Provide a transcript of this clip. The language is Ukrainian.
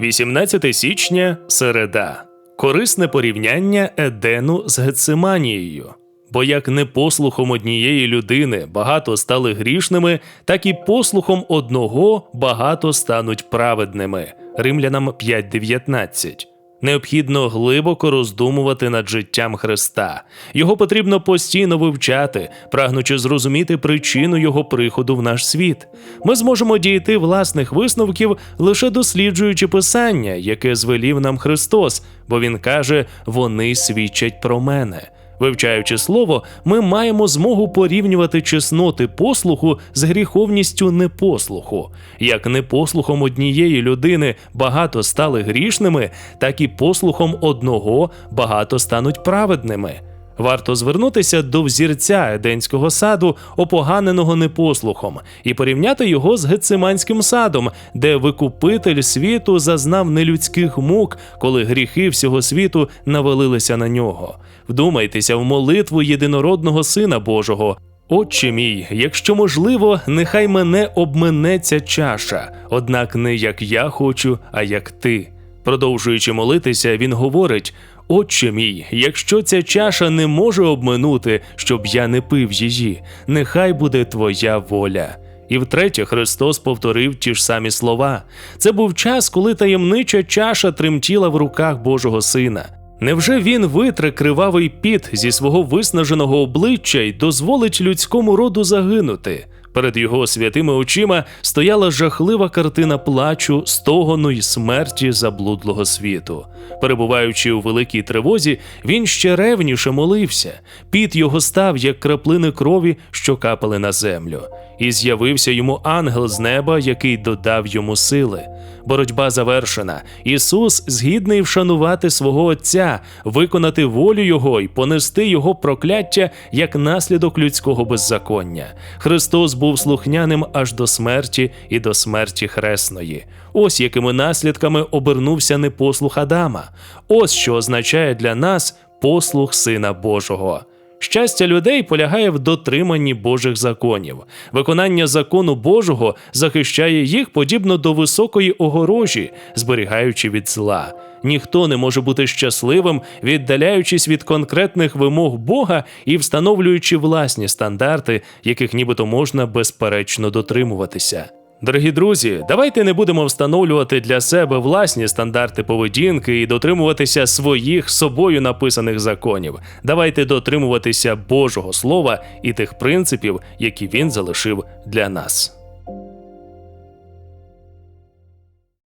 18 січня середа. Корисне порівняння Едену з Гециманією. Бо як не послухом однієї людини багато стали грішними, так і послухом одного багато стануть праведними. Римлянам 5.19. Необхідно глибоко роздумувати над життям Христа. Його потрібно постійно вивчати, прагнучи зрозуміти причину його приходу в наш світ. Ми зможемо дійти власних висновків лише досліджуючи писання, яке звелів нам Христос, бо Він каже: вони свідчать про мене. Вивчаючи слово, ми маємо змогу порівнювати чесноти послуху з гріховністю непослуху. Як непослухом однієї людини багато стали грішними, так і послухом одного багато стануть праведними. Варто звернутися до взірця Еденського саду, опоганеного непослухом, і порівняти його з Гециманським садом, де викупитель світу зазнав нелюдських мук, коли гріхи всього світу навалилися на нього. Вдумайтеся в молитву єдинородного Сина Божого. Отче мій, якщо можливо, нехай мене обминеться чаша, однак не як я хочу, а як ти. Продовжуючи молитися, він говорить: Отче мій, якщо ця чаша не може обминути, щоб я не пив її, нехай буде твоя воля. І втретє, Христос повторив ті ж самі слова. Це був час, коли таємнича чаша тремтіла в руках Божого Сина. Невже він витре кривавий піт зі свого виснаженого обличчя й дозволить людському роду загинути? Перед його святими очима стояла жахлива картина плачу, стогону й смерті заблудлого світу. Перебуваючи у великій тривозі, він ще ревніше молився. Піт його став, як краплини крові, що капали на землю. І з'явився йому ангел з неба, який додав йому сили. Боротьба завершена. Ісус згідний вшанувати свого Отця, виконати волю Його і понести Його прокляття як наслідок людського беззаконня. Христос був слухняним аж до смерті і до смерті хресної. Ось якими наслідками обернувся непослух Адама. Ось що означає для нас послух Сина Божого. Щастя людей полягає в дотриманні Божих законів. Виконання закону Божого захищає їх подібно до високої огорожі, зберігаючи від зла. Ніхто не може бути щасливим, віддаляючись від конкретних вимог Бога і встановлюючи власні стандарти, яких нібито можна безперечно дотримуватися. Дорогі друзі, давайте не будемо встановлювати для себе власні стандарти поведінки і дотримуватися своїх собою написаних законів. Давайте дотримуватися Божого Слова і тих принципів, які він залишив для нас.